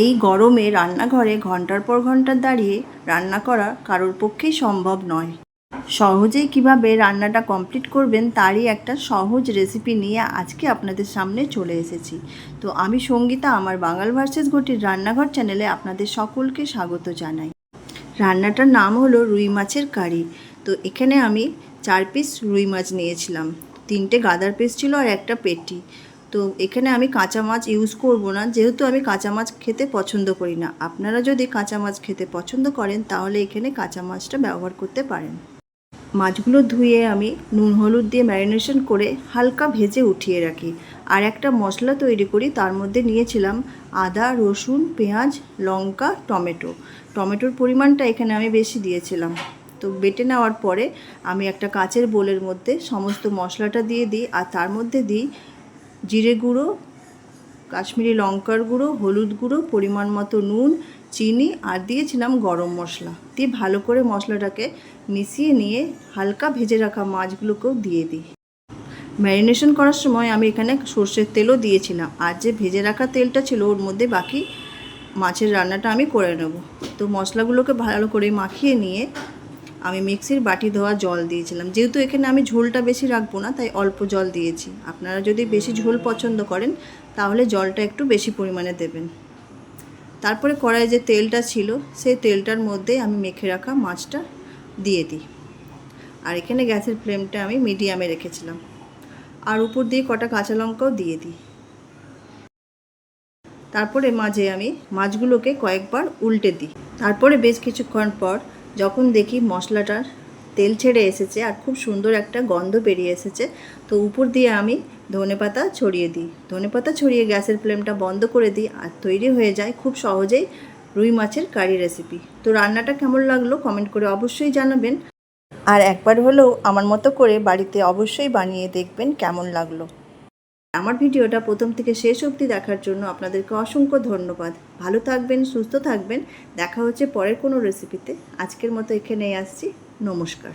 এই গরমে রান্নাঘরে ঘণ্টার পর ঘণ্টা দাঁড়িয়ে রান্না করা কারোর পক্ষেই সম্ভব নয়। সহজেই কীভাবে রান্নাটা কমপ্লিট করবেন তারই একটা সহজ রেসিপি নিয়ে আজকে আপনাদের সামনে চলে এসেছি। তো আমি সঙ্গীতা, আমার বাঙাল ভার্সেস ঘটির রান্নাঘর চ্যানেলে আপনাদের সকলকে স্বাগত জানাই। রান্নাটার নাম হলো রুই মাছের কারি। তো এখানে আমি চার পিস রুই মাছ নিয়েছিলাম। তিনটে গাদার পিস ছিল আর একটা পেটি। তো এখানে আমি কাঁচা মাছ ইউজ করব না, যেহেতু আমি কাঁচা মাছ খেতে পছন্দ করি না। আপনারা যদি কাঁচা মাছ খেতে পছন্দ করেন, তাহলে এখানে কাঁচা মাছটা ব্যবহার করতে পারেন। মাছগুলো ধুয়ে আমি নুন, হলুদ দিয়ে ম্যারিনেশন করে হালকা ভেজে উঠিয়ে রাখি। আর একটা মশলা তৈরি করি, তার মধ্যে নিয়েছিলাম আদা, রসুন, পেঁয়াজ, লঙ্কা, টমেটো। টমেটোর পরিমাণটা এখানে আমি বেশি দিয়েছিলাম। তো বেটে নেওয়ার পরে আমি একটা কাচের বোলের মধ্যে সমস্ত মশলাটা দিয়ে দিই, আর তার মধ্যে দিই জিরে গুঁড়ো, কাশ্মীরি লঙ্কার গুঁড়ো, হলুদ গুঁড়ো, পরিমাণ মতো নুন, চিনি আর দিয়েছিলাম গরম মশলা। দিয়ে ভালো করে মশলাটাকে মিশিয়ে নিয়ে হালকা ভেজে রাখা মাছগুলোকেও দিয়ে দিই। ম্যারিনেশন করার সময় আমি এখানে সর্ষের তেলও দিয়েছিলাম। আর যে ভেজে রাখা তেলটা ছিল, ওর মধ্যে বাকি মাছের রান্নাটা আমি করে নেব। তো মশলাগুলোকে ভালো করে মাখিয়ে নিয়ে আমি মিক্সির বাটি ধোয়া জল দিয়েছিলাম। যেহেতু এখানে আমি ঝোলটা বেশি রাখব না, তাই অল্প জল দিয়েছি। আপনারা যদি বেশি ঝোল পছন্দ করেন, তাহলে জলটা একটু বেশি পরিমাণে দেবেন। তারপরে কড়াইয়ে যে তেলটা ছিল, সেই তেলটার মধ্যে আমি মেখে রাখা মাছটা দিয়ে দিই। আর এখানে গ্যাসের ফ্লেমটা আমি মিডিয়ামে রেখেছিলাম। আর উপর দিয়ে কটা কাঁচা লঙ্কাও দিয়ে দিই। তারপরে মাঝে আমি মাছগুলোকে কয়েকবার উল্টে দিই। তারপরে বেশ কিছুক্ষণ পর যখন দেখি মশলাটার তেল ছেড়ে এসেছে আর খুব সুন্দর একটা গন্ধ বেরিয়ে এসেছে, তো উপর দিয়ে আমি ধনেপাতা ছড়িয়ে দিই। ধনেপাতা ছড়িয়ে গ্যাসের ফ্লেমটা বন্ধ করে দিই আর তৈরি হয়ে যায় খুব সহজেই রুই মাছের কারি রেসিপি তো রান্নাটা কেমন লাগল কমেন্ট করে অবশ্যই জানাবেন। আর একবার হলেও আমার মতো করে বাড়িতে অবশ্যই বানিয়ে দেখবেন কেমন লাগল। আমার ভিডিওটা প্রথম থেকে শেষ অবধি দেখার জন্য আপনাদেরকে অসংখ্য ধন্যবাদ। ভালো থাকবেন, সুস্থ থাকবেন। দেখা হচ্ছে পরের কোনো রেসিপিতে আজকের মতো এখানেই আসছি। নমস্কার।